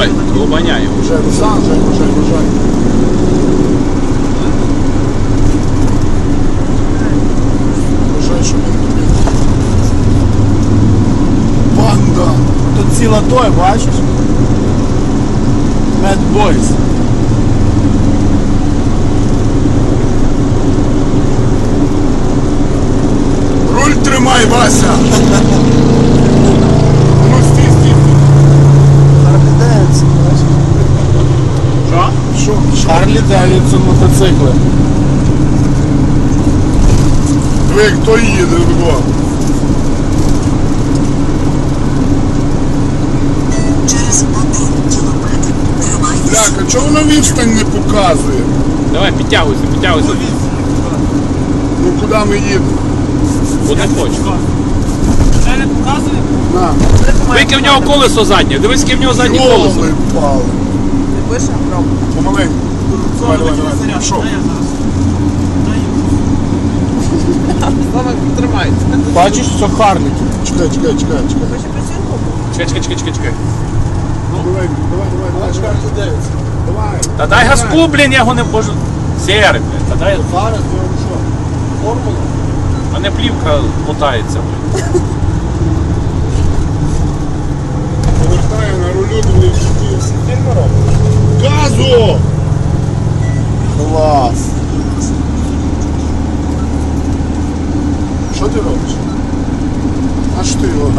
Ой, глубаняє. Вже Руслан, вже, вже, вже. Бажаю, щоб він тобі. Банда! Тут ціла той, бачиш? Mad Boys. Руль тримай, Вася! Ну, стій, стій. Харлі Девідсон, бачиш? Що? Що? Що? Харлі Девідсон мотоцикли. Ви хто їде вдвох? Через один кілометр тримайтеся. Бляка, чого воно відстань не показує? Давай, підтягуйся, підтягуйся. Ну куди ми їдемо? Куди хочеш. Вже не показує? На, Вики в нього колесо заднє. Дивись, яке в нього заднє колесо. йоли пали. Ти пишеш пробу? Помаленьку. Давай. Пішов. Тримається. Бачиш, все Харлі. Чекай, чекай, чекай, чекай. Працюємо? Чекай, чекай, чекай, чекай, чекай. Давай, давай, давай, давай, давай. Харлі Давай. Та дай газку, блін, я його не можу. Сєре, блін, та дай. Зараз ти вам що? Формула? А не плівка мотається, блін. Повертаю на рулю, думаю, Що ти робиш? А що ти його